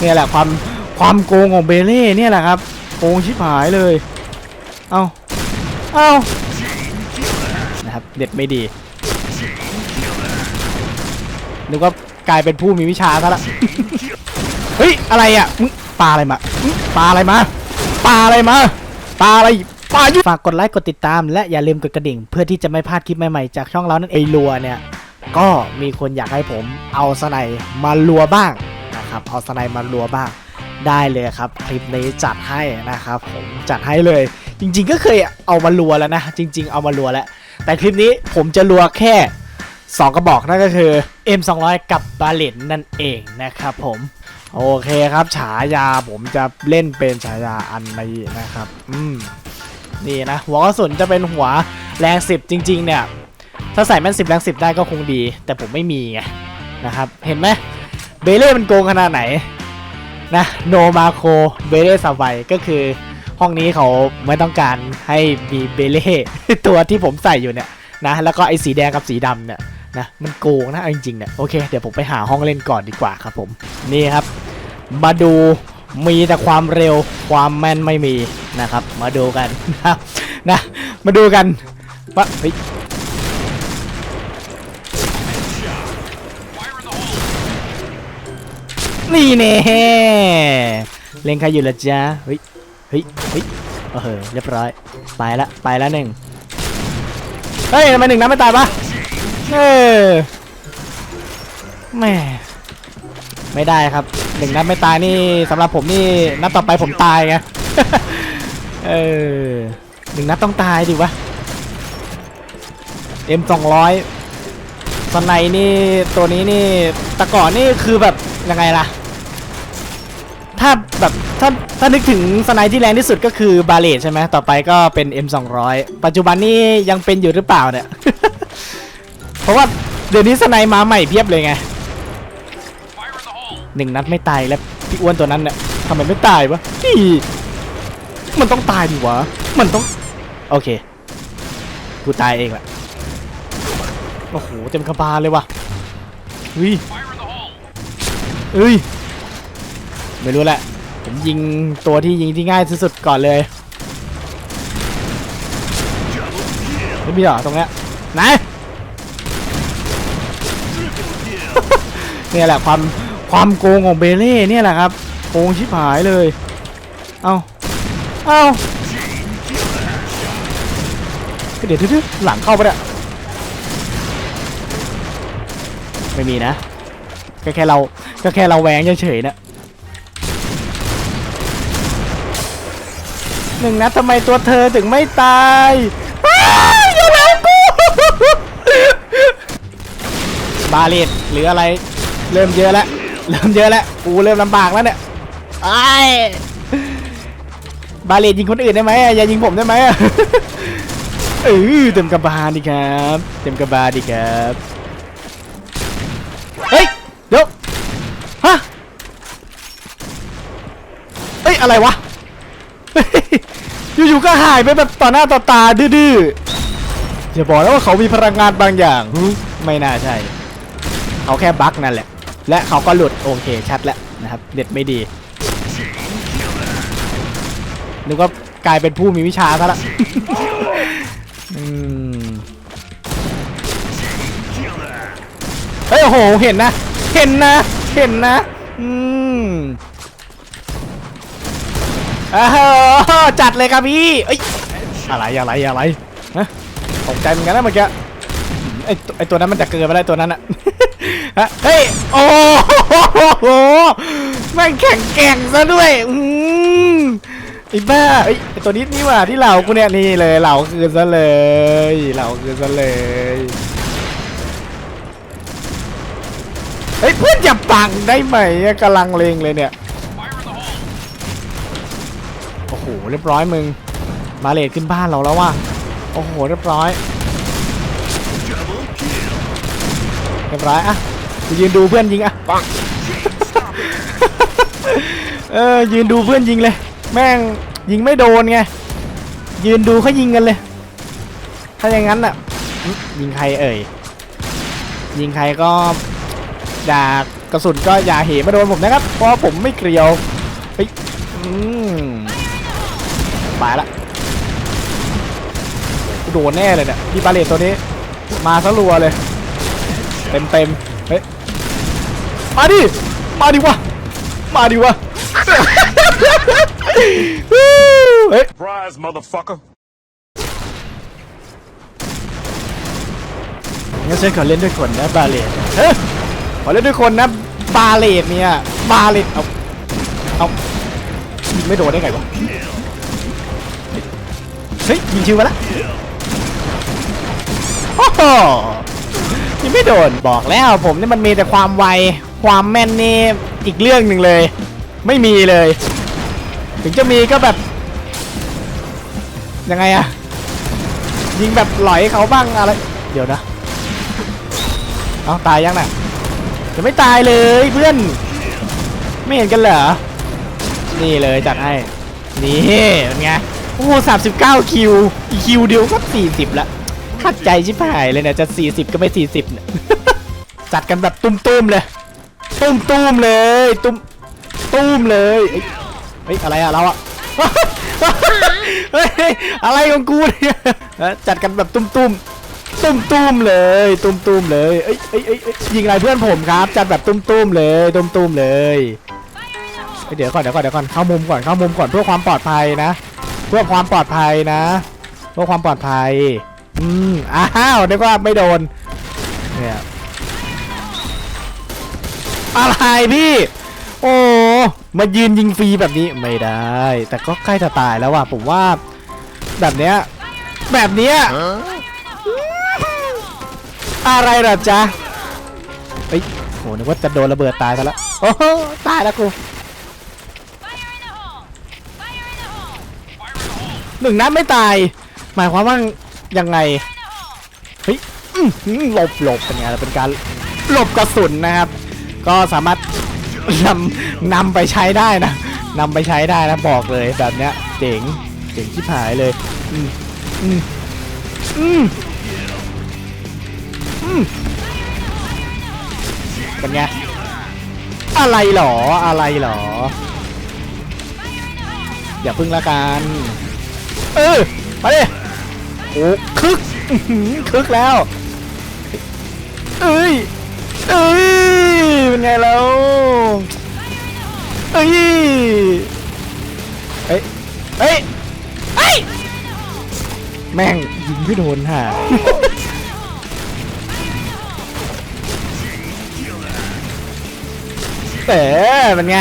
เนี่ยแหละความความโกงของเบเล่เนี่ยแหละครับโกงชิบหายเลย เอาเอานะครับเด็ดไม่ดีนึกว่ากลายเป็นผู้มีวิชาซะละเฮ้ยอะไรอะมึงปลาอะไรมาปลาอะไรมาปลาอะไรมาปลาอะไรปลายุฝากกดไลค์กดติดตามและอย่าลืมกดกระดิ่ง เพื่อที่จะไม่พลาดคลิปใหม่ๆจากช่องเรานั่นเองรัวเนี่ย ก็มีคนอยากให้ผมเอาสไนด์มารัวบ้างนะครับเอาสไนด์มารัวบ้างได้เลยครับ คลิปนี้จัดให้นะครับผมจัดให้เลย จริง ๆ ก็เคยเอามารัวแล้วนะ จริง ๆ เอามารัวแล้ว แต่คลิปนี้ผมจะรัวแค่ 2 กระบอกนั่นก็คือ M200 กับบาเลนนั่นเองนะครับผมโอเคครับฉายาผมจะเล่นเป็นฉายาอันนี้นะครับ อืมนี่นะหัวกระสุนจะเป็นหัวแรงสิบจริง ๆ เนี่ย ถ้าใส่แม่นสิบแรงสิบได้ก็คงดี แต่ผมไม่มีไงนะครับเห็นไหมเบเล่มันโกงขนาดไหนนะโนมาโคเบเล่สบายก็คือห้องนี้เขาไม่ต้องการให้มีเบเล่ตัวที่ผมใส่อยู่เนี่ยนะแล้วก็ไอ้สีแดงกับสีดำเนี่ยนะมันโกงนะจริงๆเนี่ยโอเคเดี๋ยวผมไปหาห้องเล่นก่อนดีกว่าครับผมนี่ครับ มาดูมีแต่ความเร็วความแม่นไม่มีนะครับ มาดูกันนะนะมาดูกันว่าเฮ้ย นี่เน่เล่นใครอยู่ละจ๊ะเฮ้ยเฮ้ยเฮ้ยโอ้โหเรียบร้อย ไปละไปละหนึ่งเฮ้ยทำไมหนึ่งนัดไม่ตายปะเออแหม่ไม่ได้ครับหนึ่งนัดไม่ตายนี่สำหรับผมนี่นัดต่อไปผมตายไงเออหนึ่งนัดต้องตายดิวะ M สองร้อย สไนนี่ตัวนี้นี่แต่ก่อนนี่คือแบบยังไงล่ะ ถ้าแบบถ้าถ้านึกถึงสไนที่แรงที่สุดก็คือบาเลตใช่ไหมต่อไปก็เป็น M 200 ปัจจุบันนี่ยังเป็นอยู่หรือเปล่าเนี่ย เพราะว่าเดี๋ยวนี้สไนมาใหม่เพียบเลยไงหนึ่งนัดไม่ตายแล้วพี่อ้วนตัวนั้นเนี่ยทำไมไม่ตายวะนี่มันต้องตายดิวะ มันต้อง โอเค กูตายเองแหละ โอ้โหเต็มกระบาลเลยวะอุ้ยเอ้ยไม่รู้แหละผมยิงตัวที่ยิงที่ง่ายที่สุดก่อนเลยไม่มีหรอตรงเนี้ยไหนเนี่ยแหละความความโกงของเบเล่เนี่ยแหละครับโกงชิบหายเลย เอาเอาเดี๋ยวทึหลังเข้าไปเนี่ย ไม่มีนะก็แค่เราก็แค่เราแหวงเฉยๆนะหนึ่งนะทำไมตัวเธอถึงไม่ตายอ้าวอย่าแหวงกูบาเลตหรืออะไร เริ่มเยอะแล้วเริ่มเยอะแล้วกูเริ่มลำบากแล้วเนี่ยไอ้ายบาเลตยิงคนอื่นได้ไหมอะอย่ายิงผมได้ไหมอะเออเต็มกระบาลดีครับ เต็มกระบาลดีครับ อะไรวะ อยู่ๆก็หายไปแบบต่อหน้าต่อตาดื้อๆอย่าบอกแล้วว่าเขามีพลังงานบางอย่างไม่น่าใช่ เขาแค่บั๊กนั่นแหละ และเขาก็หลุดโอเคชัดแล้วนะครับเด็ดไม่ดีนึกว่ากลายเป็นผู้มีวิชาซะละเฮ้ยโอ้โหเห็นนะ เห็นนะ เห็นนะ อืม อ้าวจัดเลยครับพี่เอ้ยอะไรอะไรอะไรฮะตกใจเหมือนกันนะเมื่อกี้ไอไอตัวนั้นมันจะเกินไปแล้วตัวนั้นอะฮะเฮ้ยโอ้โหแม่งแข่งแกร่งซะด้วยอืมไอ้บ้าไอตัวนี้นี่ว่าที่เหล่ากูเนี่ยนี่เลยเหล่าคืนซะเลยเหล่าคืนซะเลยเฮ้ยเพื่อนอย่าปังได้ไหมกำลังเลงเลยเนี่ย หเรียบร้อยมึง มาเลทขึ้นบ้านเราแล้วว่ะโอ้โหเรียบร้อยเรียบร้อยอะกูยืนดูเพื่อนยิงอะปังเออยืนดูเพื่อนยิงเลย แม่งยิงไม่โดนไงยืนดูเขายิงกันเลย ถ้าอย่างนั้นอะยิงใครเอ่ยยิงใครก็จากกระสุนก็อย่าเหมาโดนผมนะครับ เพราะผมไม่เกลียวเฮ้ยอืม ไปละโดนแน่เลยเนี่ยพี่บาเลตตัวนี้ มาซะรัวเลย เต็มเต็มๆเฮ้ยมาดิ มาดิวะ มาดิวะ เฮ้ย Surprise, motherfucker. งั้นฉันขอเล่นด้วยคนนะบาเลตเฮ้ยขอเล่นด้วยคนนะบาเลตเนี่ย บาเลตเอา เอายิงไม่โดนได้ไงวะ เฮ้ยยิงชิวมาละโอ้โหยิงไม่โดนบอกแล้วผมนี่มันมีแต่ความไวความแม่นนี่อีกเรื่องหนึ่งเลย ไม่มีเลย ถึงจะมีก็แบบยังไงอะยิงแบบหลอยเขาบ้างอะไร เดี๋ยวนะเอาตายยังน่ะยังไม่ตายเลยเพื่อน ไม่เห็นกันเหรอ นี่เลยจัดให้ นี่เป็นไง โอ้สามสิบเก้าคิวคิวเดียวก็สี่สิบละขัดใจชิบหายเลยเนี่ยจะสี่สิบก็ไม่สี่สิบเนี่ยจัดกันแบบตุ้มๆเลย ตุ้มๆเลย ตุ้มตุ้มเลยเฮ้ยอะไรอะเราอะเฮ้ยอะไรของกูเนี่ยจัดกันแบบตุ้มๆตุ้มตุ้มๆเลย ตุ้มตุ้มๆเลยเอ้ยเอ้ยเอ้ยยิงอะไรเพื่อนผมครับ จัดแบบตุ้มตุ้มๆเลยตุ้มตุ้มๆเลยเดี๋ยวก่อนเดี๋ยวก่อนเดี๋ยวก่อนเข้ามุมก่อนเข้ามุมก่อนเพื่อความปลอดภัยนะ เพื่อความปลอดภัยนะเพื่อความปลอดภัย อืมอ้าวนึกว่าไม่โดนเนี่ยอะไรพี่ โอ้มายืนยิงฟรีแบบนี้ไม่ได้ แต่ก็ใกล้จะตายแล้วว่ะผมว่า แบบเนี้ยแบบเนี้ยอะไรเหรอจ๊ะเฮ้ยโหนึกว่าจะโดนระเบิดตายซะแล้วโอ้ตายแล้วกู หนึ่งนัดไม่ตาย หมายความว่ายังไงเฮ้ยหลบหลบเป็นไงเป็นการหลบกระสุนนะครับ ก็สามารถนำนำไปใช้ได้นะนำไปใช้ได้นะบอกเลยแบบเนี้ยเจ๋งเจ๋งที่หายเลยอืมอืมอืมเป็นไงอะไรหรออะไรหรออย่าพึ่งละกัน เออมาดิโอ้คึกคึกแล้ว เอ้ยเอ้ยเป็นไงแล้วเอ้ยเฮ้ยเฮ้ยเฮ้ยแม่งยิงไม่โดนห่าเออเป็นไง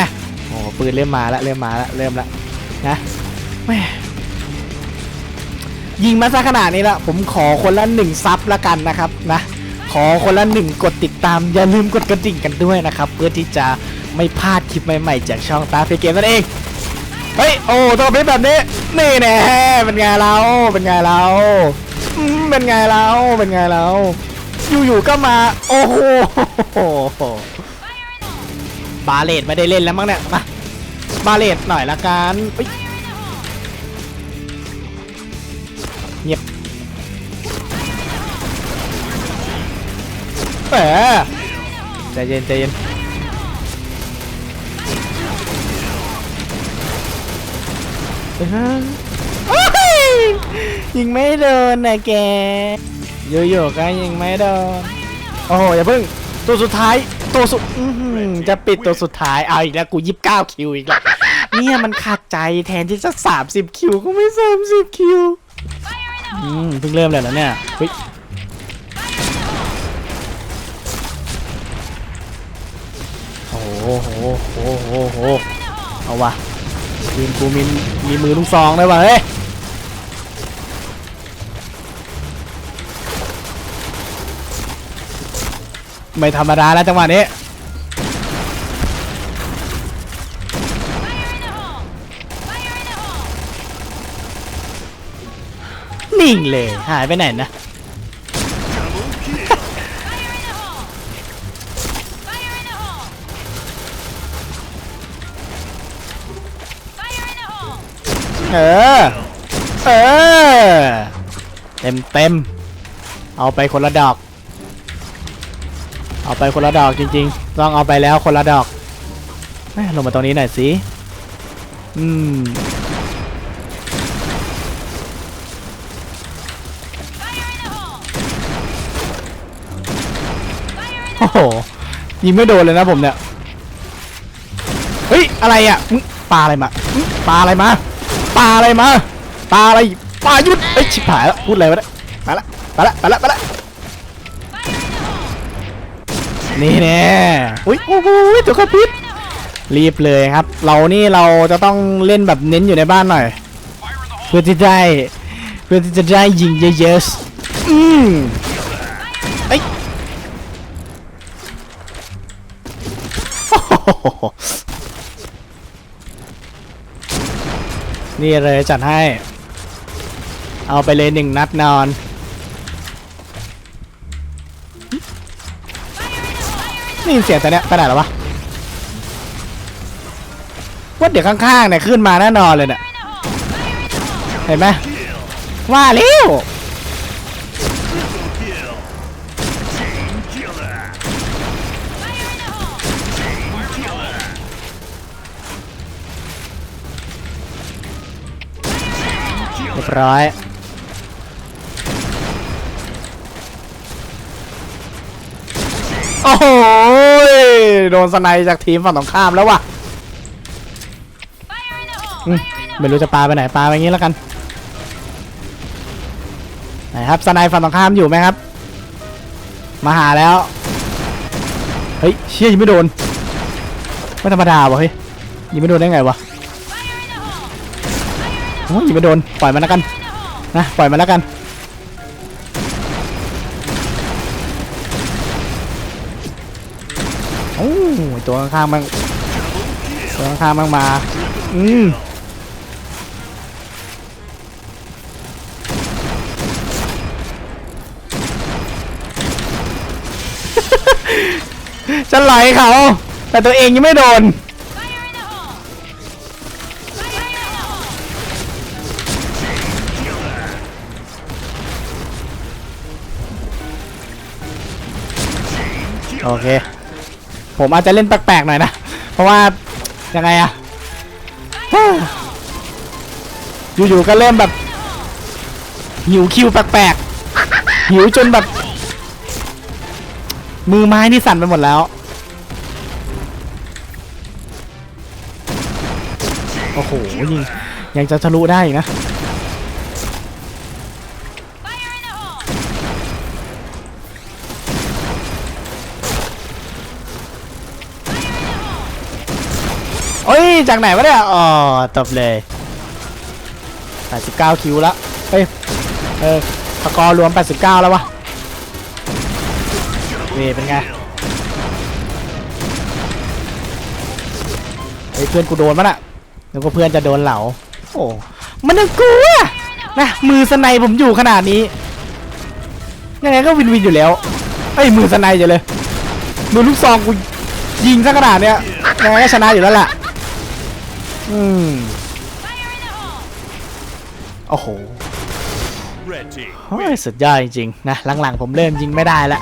โอ้ปืนเริ่มมาล้วเริ่มมาล้วเริ่มล้วนะแม่ ยิงมาซะขนาดนี้แล้วผมขอคนละหนึ่งซับละกันนะครับนะขอคนละหนึ่งกดติดตาม อย่าลืมกดกระดิ่งกันด้วยนะครับ เพื่อที่จะไม่พลาดคลิปใหม่ๆ จากช่องตาเฟเกมนั่นเองเฮ้ยโอ้ตัวเป็นแบบนี้นี่แน่เป็นไงเราเป็นไงเราเป็นไงเราเป็นไงเราอยู่ๆก็มา โอ้โหบาเลตไม่ได้เล่นแล้วมั้งเนี่ยมาบาเลตหน่อยละกัน เออใจเย็นใจเย็นเฮ้ยยิงไม่โดนนะแกโยๆก็ยิงไม่โดนโอ้โหอย่าเพิ่งตัวสุดท้ายตัวสุดอื้อหือจะปิดตัวสุดท้ายเอาอีกแล้วกูยิบเก้าคิวอีกแล้วเนี่ยมันขาดใจแทนที่จะสามสิบคิวก็ไม่สามสิบคิวอืมเพิ่งเริ่มเลยนะเนี่ยเฮ้ย โอ้โหโอ้โหโอ้โหเอาวะทีมกูมีมีมือลูกซองได้วยวะเฮ้ยไม่ธรรมดาแล้วจังหวะนี้นิ่งเลย หายไปไหนนะ เออ เออ เต็มเต็ม เอาไปคนละดอก เอาไปคนละดอกจริงๆ ต้องเอาไปแล้วคนละดอกแม่ลงมาตรงนี้หน่อยสิ อืมโอ้โหยิงไม่โดนเลยนะผมเนี่ย เฮ้ย อะไรอะปลาอะไรมาปลาอะไรมา ปลาอะไรมาปลาอะไรปลายุดเอ้ยชิบหายแล้วพูดอะไรวะเนี่ยมาละมาละมาละมาละนี่แน่อุ้ยโอ้โหตัวกระพริบรีบเลยครับ เรานี่เราจะต้องเล่นแบบเน้นอยู่ในบ้านหน่อย เพื่อที่ได้เพื่อที่จะได้ยิงเยอะๆอืมเอ้ย โอ้โห นี่เลยจัดให้ เอาไปเลยหนึ่งนัดนอน นี่ยินเสียงตัวเนี้ยไปไหนแล้ววะว่าเดี๋ยวข้างๆเนี่ยขึ้นมาแน่นอนเลยเนี่ยเห็นไหมว่าเร็ว รียบร้อยโอ้โหยโดนสไนด์จากทีมฝั่งตรงข้ามแล้วว่ะอืมไม่รู้จะปาไปไหนปาไปงี้แล้วกันไหนครับสไนด์ฝั่งตรงข้ามอยู่ไหมครับ มาหาแล้วเฮ้ยเชี่ยยิงไม่โดนไม่ธรรมดาวะเฮ้ยยิงไม่โดนได้ไงวะ โอ้ยยิงไม่โดน ปล่อยมันแล้วกัน นะ ปล่อยมันแล้วกัน โอ้ยตัวข้างๆมันตัวข้างๆมันมา อืมจะไหลเขา แต่ตัวเองยังไม่โดน โอเค ผมอาจจะเล่นแปลกๆหน่อยนะ เพราะว่ายังไงอะอยู่ๆก็เริ่มแบบหิวคิวแปลกๆหิวจนแบบ มือไม้นี่สั่นไปหมดแล้ว โอ้โหยิงยังจะทะลุได้อีกนะ จากไหนวะเนี่ย อ๋อตบเลย89คิวแล้วเฮ้ย เออสกอร์รวม 89 แล้ววะนี่เป็นไงเฮ้ยเพื่อนกูโดนมันอะแล้วก็เพื่อนจะโดนเหลา โอ้ มันยังกลัวนะ มือสไนผมอยู่ขนาดนี้ ยังไงก็วินวินอยู่แล้วเอ้ยมือสไนอยู่เลย มือลูกซองกูยิงซะขนาดเนี้ยยังไงก็ชนะอยู่แล้วแหละ อืมโอ้โห Red team. โอ้ยสุดยอดจริงๆนะหลังๆผมเริ่มยิงไม่ได้แล้ว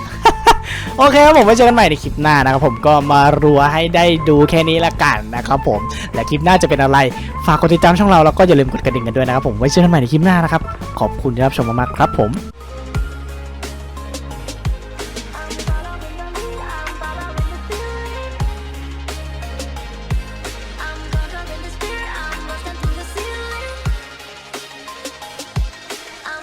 โอเคครับผมไว้เจอกันใหม่ในคลิปหน้านะครับผมก็มารัวให้ได้ดูแค่นี้ละกันนะครับผมและคลิปหน้าจะเป็นอะไรฝากกดติดตามช่องเราแล้วก็อย่าลืมกดกระดิ่งกันด้วยนะครับผมไว้เจอกันใหม่ในคลิปหน้านะครับขอบคุณที่รับชมมากๆครับผม